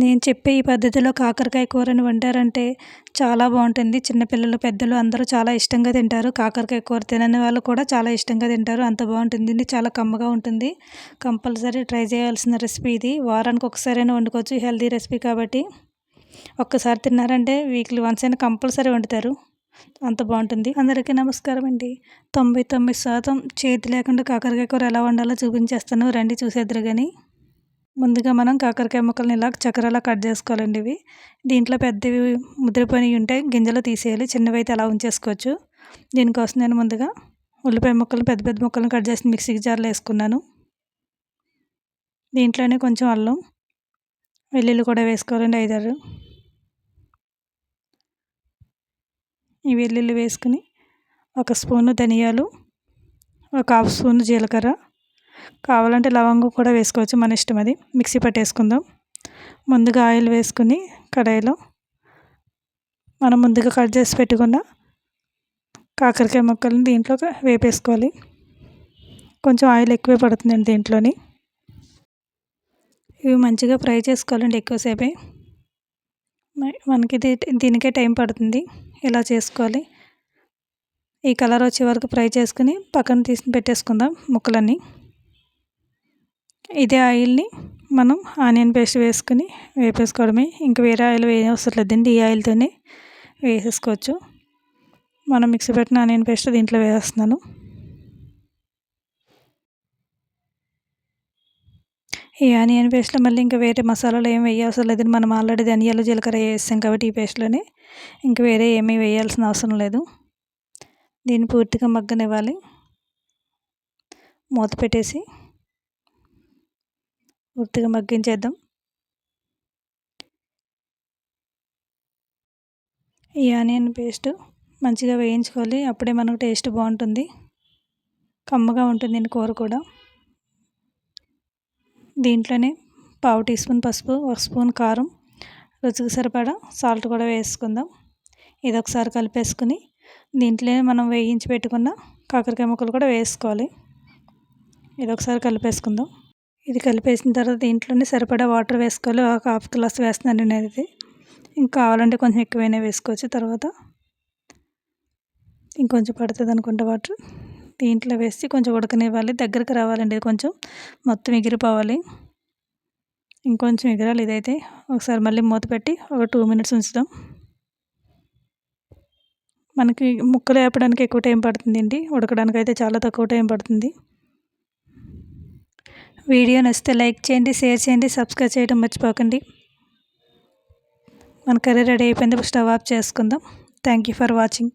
నేను చెప్పే ఈ పద్ధతిలో కాకరకాయ కూరని వండారంటే చాలా బాగుంటుంది. చిన్నపిల్లలు పెద్దలు అందరూ చాలా ఇష్టంగా తింటారు. కాకరకాయ కూర తినని వాళ్ళు కూడా చాలా ఇష్టంగా తింటారు. అంత బాగుంటుంది. చాలా కమ్మగా ఉంటుంది. కంపల్సరీ ట్రై చేయాల్సిన రెసిపీ ఇది. వారానికి ఒకసారైనా వండుకోవచ్చు. హెల్తీ రెసిపీ కాబట్టి. ఒక్కసారి తిన్నారంటే వీక్లీ వన్స్ అయినా కంపల్సరీ వండుతారు. అంత బాగుంటుంది. అందరికీ నమస్కారం అండి. తొంభై తొమ్మిది శాతం చేతి లేకుండా కాకరకాయ కూర ఎలా వండాలో చూపించేస్తాను. రండి చూసేద్దరు కానీ ముందుగా మనం కాకరకాయ ముక్కల్ని ఇలా చక్రాలా కట్ చేసుకోవాలండి ఇవి. దీంట్లో పెద్దవి ముద్రపోయి ఉంటే గింజలు తీసేయాలి. చిన్నవి అయితే అలా ఉంచేసుకోవచ్చు. దీనికోసం నేను ముందుగా ఉల్లిపాయ ముక్కలు పెద్ద పెద్ద ముక్కలను కట్ చేసి మిక్సీ జార్లో వేసుకున్నాను. దీంట్లోనే కొంచెం అల్లం వెల్లుల్లి కూడా వేసుకోవాలండి ఐదారు. ఈ వెల్లుల్లి వేసుకుని ఒక స్పూను ధనియాలు ఒక హాఫ్ స్పూన్ జీలకర్ర కావాలంటే లవంగం కూడా వేసుకోవచ్చు మన ఇష్టం అది. మిక్సీ పట్టేసుకుందాం. ముందుగా ఆయిల్ వేసుకుని కడాయిలో మనం ముందుగా కట్ చేసి పెట్టుకున్న కాకరకాయ ముక్కల్ని దీంట్లో వేపేసుకోవాలి. కొంచెం ఆయిల్ ఎక్కువే పడుతుందండి దీంట్లోని. ఇవి మంచిగా ఫ్రై చేసుకోవాలండి ఎక్కువసేపే. మనకి దీనికే టైం పడుతుంది. ఇలా చేసుకోవాలి? ఈ కలర్ వచ్చే వరకు ఫ్రై చేసుకుని పక్కన తీసి పెట్టేసుకుందాం ముక్కలన్నీ. ఇదే ఆయిల్ని మనం ఆనియన్ పేస్ట్ వేసుకుని వేపేసుకోవడమే. ఇంకా వేరే ఆయిల్ వేయవసరం లేదండి ఈ ఆయిల్తోనే వేసేసుకోవచ్చు. మనం మిక్సీ పెట్టిన ఆనియన్ పేస్ట్ దీంట్లో వేస్తున్నాను ఈ ఆనియన్ పేస్ట్లో మళ్ళీ ఇంకా వేరే మసాలాలు ఏమి వేయాల్సిన లేదని మనం ఆల్రెడీ ధనియాలు జీలకర్ర వేస్తాం కాబట్టి ఈ పేస్ట్లోనే. ఇంకా వేరే ఏమీ వేయాల్సిన అవసరం లేదు. దీన్ని పూర్తిగా మగ్గనివ్వాలి. మూత పెట్టేసి పూర్తిగా మగ్గించేద్దాం. ఈ ఆనియన్ పేస్ట్ మంచిగా వేయించుకోవాలి. అప్పుడే మనకు టేస్ట్ బాగుంటుంది. కమ్మగా ఉంటుంది కూర కూడా. దీంట్లోనే పావు టీ స్పూన్ పసుపు ఒక స్పూన్ కారం రుచికి సరిపడా సాల్ట్ కూడా వేసుకుందాం. ఇది ఒకసారి కలిపేసుకుని దీంట్లోనే మనం వేయించి పెట్టుకున్న కాకరకాయ ముక్కలు కూడా వేసుకోవాలి. ఇది ఒకసారి కలిపేసుకుందాం. ఇది కలిపేసిన తర్వాత దీంట్లోనే సరిపడా వాటర్ వేసుకోవాలి. ఒక హాఫ్ గ్లాస్ వేస్తున్నాను నేను ఇది ఇంకా కావాలంటే కొంచెం ఎక్కువైనా వేసుకోవచ్చు తర్వాత. ఇంకొంచెం పడుతుంది అనుకుంటా వాటర్. దీంట్లో వేసి కొంచెం ఉడకనివ్వాలి. దగ్గరికి రావాలండి ఇది కొంచెం. మొత్తం ఎగిరిపోవాలి. ఇంకొంచెం ఎగరాలి ఇదైతే. ఒకసారి మళ్ళీ మూత పెట్టి ఒక టూ మినిట్స్ ఉంచుదాం. మనకి ముక్కలు వేపడానికి ఎక్కువ టైం పడుతుందండి. ఉడకడానికి అయితే చాలా తక్కువ టైం పడుతుంది. వీడియో నచ్చితే లైక్ చేయండి షేర్ చేయండి సబ్స్క్రైబ్ చేయడం మర్చిపోకండి. మన కర్రీ రెడీ అయిపోయింది స్టవ్ ఆఫ్ చేసుకుందాం. Thank you for watching